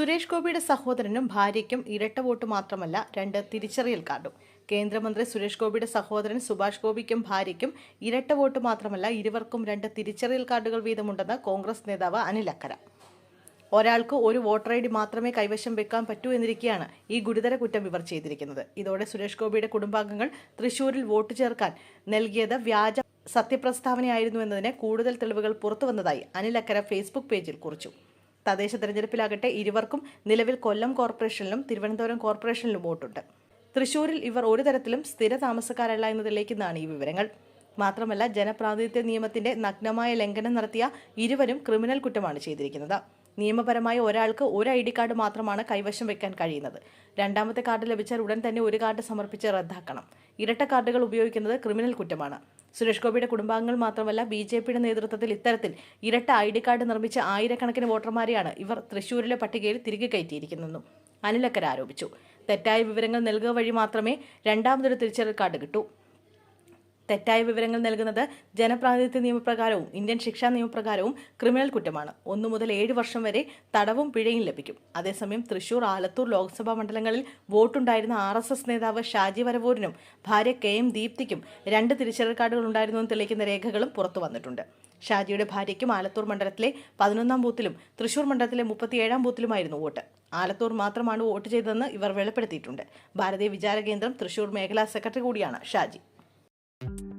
സുരേഷ് ഗോപിയുടെ സഹോദരനും ഭാര്യയ്ക്കും ഇരട്ട വോട്ട് മാത്രമല്ല രണ്ട് തിരിച്ചറിയൽ കാർഡും. കേന്ദ്രമന്ത്രി സുരേഷ് ഗോപിയുടെ സഹോദരൻ സുഭാഷ് ഗോപിക്കും ഭാര്യയ്ക്കും ഇരട്ട വോട്ട് മാത്രമല്ല ഇരുവർക്കും രണ്ട് തിരിച്ചറിയൽ കാർഡുകൾ വീതമുണ്ടെന്ന് കോൺഗ്രസ് നേതാവ് അനിൽ അക്കര. ഒരാൾക്ക് ഒരു വോട്ടർ ഐ ഡി മാത്രമേ കൈവശം വെക്കാൻ പറ്റൂ എന്നിരിക്കെയാണ് ഈ ഗുരുതര കുറ്റം ഇവർ ചെയ്തിരിക്കുന്നത്. ഇതോടെ സുരേഷ് ഗോപിയുടെ കുടുംബാംഗങ്ങൾ തൃശൂരിൽ വോട്ട് ചേർക്കാൻ നൽകിയത് വ്യാജ സത്യപ്രസ്താവനയായിരുന്നു എന്നതിന് കൂടുതൽ തെളിവുകൾ പുറത്തുവന്നതായി അനിൽ അക്കര ഫേസ്ബുക്ക് പേജിൽ കുറിച്ചു. തദ്ദേശ തെരഞ്ഞെടുപ്പിലാകട്ടെ ഇരുവർക്കും നിലവിൽ കൊല്ലം കോർപ്പറേഷനിലും തിരുവനന്തപുരം കോർപ്പറേഷനിലും വോട്ടുണ്ട്. തൃശൂരിൽ ഇവർ ഒരു തരത്തിലും സ്ഥിര താമസക്കാരല്ല എന്നതിലേക്കുന്നതാണ് ഈ വിവരങ്ങൾ. മാത്രമല്ല ജനപ്രാതിനിധ്യ നിയമത്തിന്റെ നഗ്നമായ ലംഘനം നടത്തിയ ഇരുവരും ക്രിമിനൽ കുറ്റമാണ് ചെയ്തിരിക്കുന്നത്. നിയമപരമായ ഒരാൾക്ക് ഒരു ഐ ഡി കാർഡ് മാത്രമാണ് കൈവശം വെക്കാൻ കഴിയുന്നത്. രണ്ടാമത്തെ കാർഡ് ലഭിച്ചാൽ ഉടൻ തന്നെ ഒരു കാർഡ് സമർപ്പിച്ച് റദ്ദാക്കണം. ഇരട്ട കാർഡുകൾ ഉപയോഗിക്കുന്നത് ക്രിമിനൽ കുറ്റമാണ്. സുരേഷ് ഗോപിയുടെ കുടുംബാംഗങ്ങൾ മാത്രമല്ല ബി ജെ പിയുടെ നേതൃത്വത്തിൽ ഇത്തരത്തിൽ ഇരട്ട ഐ ഡി കാർഡ് നിർമ്മിച്ച ആയിരക്കണക്കിന് വോട്ടർമാരെയാണ് ഇവർ തൃശൂരിലെ പട്ടികയിൽ തിരികെ കയറ്റിയിരിക്കുന്നതെന്നും അനിലക്കര ആരോപിച്ചു. തെറ്റായ വിവരങ്ങൾ നൽകുക വഴി മാത്രമേ രണ്ടാമതൊരു തിരിച്ചറിയൽ കാർഡ് കിട്ടൂ. തെറ്റായ വിവരങ്ങൾ നൽകുന്നത് ജനപ്രാതിനിധ്യ നിയമപ്രകാരവും ഇന്ത്യൻ ശിക്ഷാ നിയമപ്രകാരവും ക്രിമിനൽ കുറ്റമാണ്. ഒന്നു മുതൽ ഏഴ് വർഷം വരെ തടവും പിഴയും ലഭിക്കും. അതേസമയം തൃശൂർ ആലത്തൂർ ലോക്സഭാ മണ്ഡലങ്ങളിൽ വോട്ടുണ്ടായിരുന്ന ആർ എസ് എസ് നേതാവ് ഷാജി വരവൂരിനും ഭാര്യ കെ എം ദീപ്തിക്കും രണ്ട് തിരിച്ചറിയൽ കാർഡുകൾ ഉണ്ടായിരുന്നു എന്ന് തെളിയിക്കുന്ന രേഖകളും പുറത്തു വന്നിട്ടുണ്ട്. ഷാജിയുടെ ഭാര്യയ്ക്കും ആലത്തൂർ മണ്ഡലത്തിലെ പതിനൊന്നാം ബൂത്തിലും തൃശൂർ മണ്ഡലത്തിലെ മുപ്പത്തിയേഴാം ബൂത്തിലുമായിരുന്നു വോട്ട്. ആലത്തൂർ മാത്രമാണ് വോട്ട് ചെയ്തതെന്ന് ഇവർ വെളിപ്പെടുത്തിയിട്ടുണ്ട്. ഭാരതീയ വിചാര കേന്ദ്രം തൃശൂർ മേഖലാ സെക്രട്ടറി കൂടിയാണ് ഷാജി. thank you